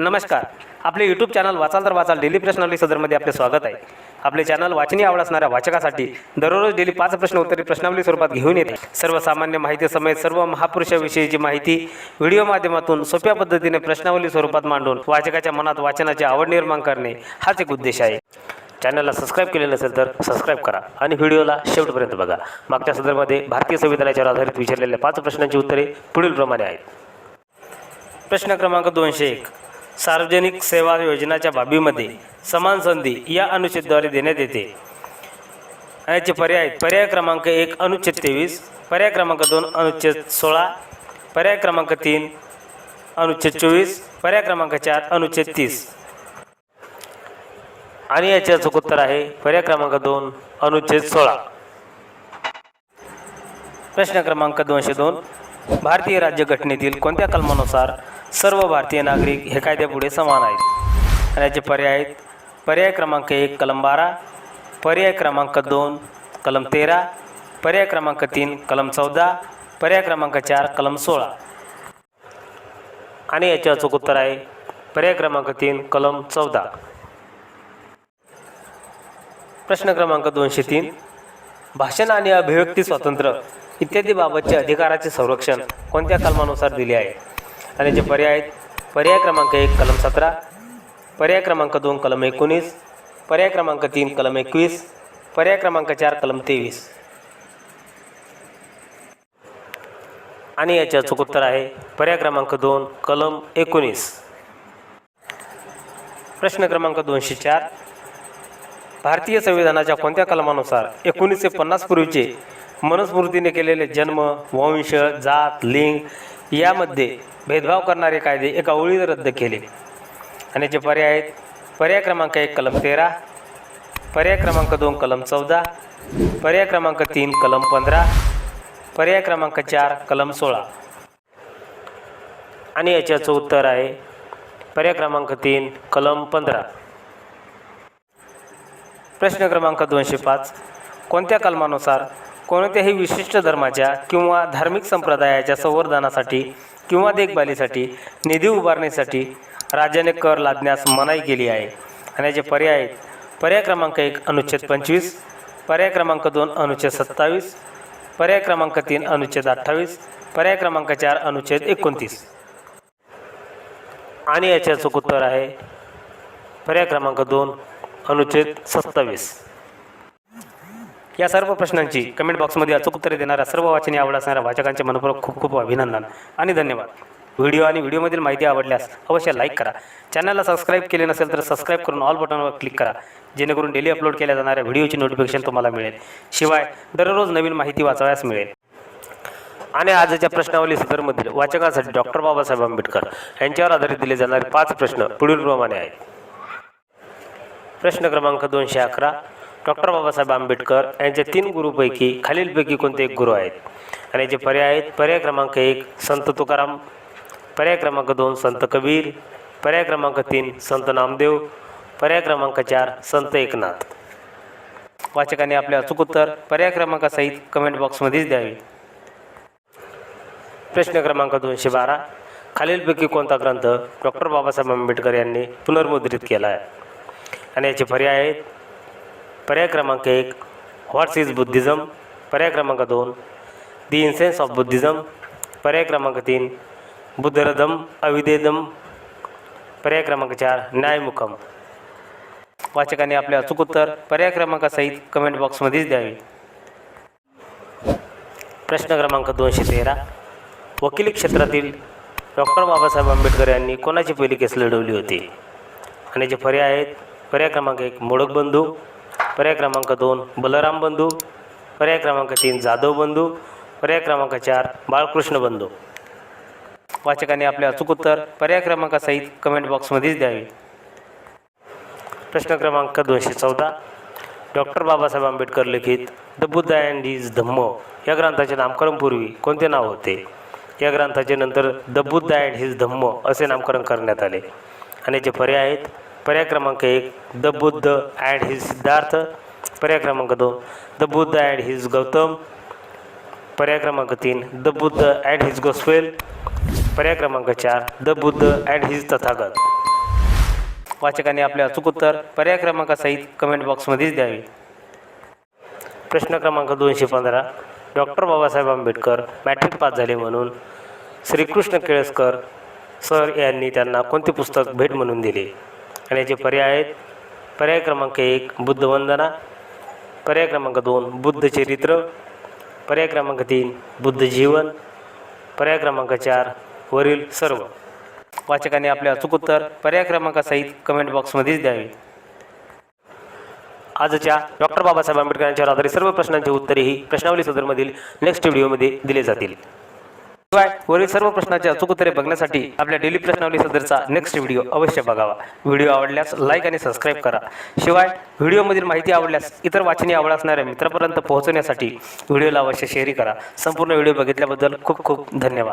नमस्कार. आपले YouTube channel वाचाल तर वाचाल. डेली प्रश्नावली सदरमध्ये आपले स्वागत आहे. आपले चॅनल वाचनीय आवड असणाऱ्या वाचकासाठी दररोज डेली पाच प्रश्न उत्तरे प्रश्नावली स्वरूपात घेऊन येते. सर्वसामान्य माहिती समेत सर्व महापुरुषाविषयीची माहिती व्हिडिओ माध्यमातून सोप्या पद्धतीने प्रश्नावली स्वरूपात मांडून वाचकाच्या मनात वाचनाची आवड निर्माण करणे हाच एक उद्देश आहे. चॅनलला सबस्क्राईब केलेलं असेल तर सबस्क्राईब करा आणि व्हिडिओला शेवटपर्यंत बघा. मागच्या सदरमध्ये भारतीय संविधानाच्यावर आधारित विचारलेल्या पाच प्रश्नांची उत्तरे पुढीलप्रमाणे आहेत. प्रश्न क्रमांक दोनशे एक. सार्वजनिक सेवा योजनाच्या बाबीमध्ये समान संधी या अनुच्छेदद्वारे देण्यात येते. याचे पर्याय आहेत. पर्याय क्रमांक एक अनुच्छेद तेवीस पर्याय क्रमांक दोन अनुच्छेद सोळा पर्याय क्रमांक तीन अनुच्छेद चोवीस पर्याय क्रमांक चार अनुच्छेद तीस. आणि याचे अचूक उत्तर आहे. पर्याय क्रमांक दोन अनुच्छेद सोळा. प्रश्न क्रमांक दोनशे दोन. भारतीय राज्यघटनेतील कोणत्या कलमानुसार सर्व भारतीय नागरिक हे कायद्यापुढे समान आहेत? आणि याचे पर्याय आहेत पर्याय क्रमांक एक कलम बारा. पर्याय क्रमांक दोन कलम तेरा. पर्याय क्रमांक तीन कलम चौदा. पर्याय क्रमांक चार कलम सोळा. आणि याचे अचूक उत्तर आहे पर्याय क्रमांक तीन कलम चौदा. प्रश्न क्रमांक दोनशे तीन. भाषण आणि अभिव्यक्ती स्वातंत्र्य इत्यादी बाबतचे अधिकाराचे संरक्षण कोणत्या कलमानुसार दिले आहे? आणि जे पर्याय आहेत? पर्याय क्रमांक एक कलम सतरा. पर्याय क्रमांक दोन कलम एकोणीस. पर्याय क्रमांक तीन कलम एकवीस. पर्याय क्रमांक चार कलम तेवीस. आणि याचे अचूक उत्तर आहे. पर्याय क्रमांक दोन कलम एकोणीस. प्रश्न क्रमांक दोनशे चार. भारतीय संविधानाच्या कोणत्या कलमानुसार एकोणीसशे पन्नास पूर्वीचे मनुस्मृतीने केलेले जन्म वंश जात लिंग यामध्ये भेदभाव करणारे कायदे एका ओळीत रद्द केले. आणि याचे पर्याय आहेत. पर्याय क्रमांक एक कलम तेरा. पर्याय क्रमांक दोन कलम चौदा. पर्याय क्रमांक तीन कलम पंधरा. पर्याय क्रमांक चार कलम सोळा. आणि याच्याचं उत्तर आहे. पर्याय क्रमांक तीन कलम पंधरा. प्रश्न क्रमांक दोनशे पाच. कोणत्या कलमानुसार कोणत्याही विशिष्ट धर्माच्या किंवा धार्मिक संप्रदायाच्या संवर्धनासाठी किंवा देखभालीसाठी निधी उभारण्यासाठी राज्याने कर लादण्यास मनाई केली आहे? आणि याचे पर्याय आहेत. पर्याय क्रमांक एक अनुच्छेद पंचवीस. पर्याय क्रमांक दोन अनुच्छेद सत्तावीस. पर्याय क्रमांक तीन अनुच्छेद अठ्ठावीस. पर्याय क्रमांक चार अनुच्छेद एकोणतीस. आणि याचे अचूक उत्तर आहे पर्याय क्रमांक दोन अनुच्छेद सत्तावीस. या सर्व प्रश्नांची कमेंट बॉक्समध्ये अचूक उत्तरे देणाऱ्या सर्व वाचनी आवड असणाऱ्या वाचकांचे मनपूर्वक खूप खूप अभिनंदन आणि धन्यवाद. व्हिडिओ आणि व्हिडिओमधील माहिती आवडल्यास अवश्य लाईक करा. चॅनलला सबस्क्राईब केले नसेल तर सबस्क्राईब करून ऑल बटनवर क्लिक करा. जेणेकरून डेली अपलोड केल्या जाणाऱ्या व्हिडिओची नोटिफिकेशन तुम्हाला मिळेल. शिवाय दररोज नवीन माहिती वाचावयास मिळेल. आणि आजच्या प्रश्नावली सदरमधील वाचकांसाठी डॉक्टर बाबासाहेब आंबेडकर यांच्यावर आधारित दिले जाणारे पाच प्रश्न पुढीलप्रमाणे आहेत. प्रश्न क्रमांक दोनशे अकरा. डॉक्टर बाबासाहेब आंबेडकर यांच्या तीन गुरुपैकी खालीलपैकी कोणते एक गुरु आहेत? आणि याचे पर्याय आहेत पर्याय क्रमांक एक संत तुकाराम. पर्याय क्रमांक दोन संत कबीर. पर्याय क्रमांक तीन संत नामदेव. पर्याय क्रमांक चार संत एकनाथ. वाचकांनी आपले अचूक उत्तर पर्याय क्रमांकासहित कमेंट बॉक्समध्येच द्यावे. प्रश्न क्रमांक दोनशे बारा. खालीलपैकी कोणता ग्रंथ डॉक्टर बाबासाहेब आंबेडकर यांनी पुनर्मुद्रित केला आहे आणि याचे पर्याय आहेत. पर्याय क्रमांक एक व्हॉट्स इज बुद्धिझम पर्याय क्रमांक दोन दी इन्सेन्स ऑफ बुद्धिझम पर्याय क्रमांक तीन बुद्धरदम अविदेदम पर्याय क्रमांक चार न्यायमुखम. वाचकाने आपले अचूक उत्तर पर्याय क्रमांकासहित कमेंट बॉक्समध्येच द्यावे. प्रश्न क्रमांक दोनशे तेरा वकिली क्षेत्रातील डॉक्टर बाबासाहेब आंबेडकर यांनी कोणाची पहिली केस लढवली होती? आणि जे पर्याय आहेत पर्याय क्रमांक एक मोडक बंधू. पर्याय क्रमांक दोन बलराम बंधू. पर्याय क्रमांक तीन जाधव बंधू. पर्याय क्रमांक चार बाळकृष्ण बंधू. वाचकांनी आपले अचूक उत्तर पर्याय क्रमांकासहित कमेंट बॉक्समध्येच द्यावे. प्रश्न क्रमांक दोनशे चौदा डॉक्टर बाबासाहेब आंबेडकर लिखित the Buddha and his Dhamma या ग्रंथाचे नामकरणपूर्वी कोणते नाव होते? या ग्रंथाचे नंतर the Buddha and his Dhamma असे नामकरण करण्यात आले. आणि जे पर्याय आहेत पर्याय क्रमांक एक the Buddha and his Siddhartha. पर्याय क्रमांक दोन the Buddha and his Gautam. पर्याय क्रमांक तीन the Buddha and his gospel. पर्याय क्रमांक चार the Buddha and his Tathagata. वाचकांनी आपले अचूक उत्तर पर्याय क्रमांकासहित कमेंट बॉक्समध्येच द्यावे. प्रश्न क्रमांक दोनशे पंधरा doctor Babasaheb Ambedkar matric pass झाले म्हणून श्रीकृष्ण केळसकर सर यांनी त्यांना कोणते पुस्तक भेट म्हणून दिले? आणि याचे पर्याय आहेत. पर्याय क्रमांक एक बुद्ध वंदना. पर्याय क्रमांक दोन बुद्ध चरित्र. पर्याय क्रमांक तीन बुद्ध जीवन. पर्याय क्रमांक चार वरील सर्व. वाचकांनी आपले अचूक उत्तर पर्याय क्रमांकासहित कमेंट बॉक्समध्येच द्यावे. आजच्या डॉक्टर बाबासाहेब आंबेडकर यांच्यावर आधारित सर्व प्रश्नांची उत्तरेही प्रश्नावली सदरमधील नेक्स्ट व्हिडिओमध्ये दिले जातील. शिवाय वरील सर्व प्रश्नांची अचूक उत्तरे बघण्यासाठी आपल्या डेली प्रश्नावली सदरचा नेक्स्ट व्हिडिओ अवश्य बघावा. व्हिडिओ आवडल्यास लाईक आणि सबस्क्राईब करा. शिवाय व्हिडिओमधील माहिती आवडल्यास इतर वाचनी आवड असणाऱ्या मित्रापर्यंत पोहोचवण्यासाठी व्हिडिओला अवश्य शेअर करा. संपूर्ण व्हिडिओ बघितल्याबद्दल खूप खूप धन्यवाद.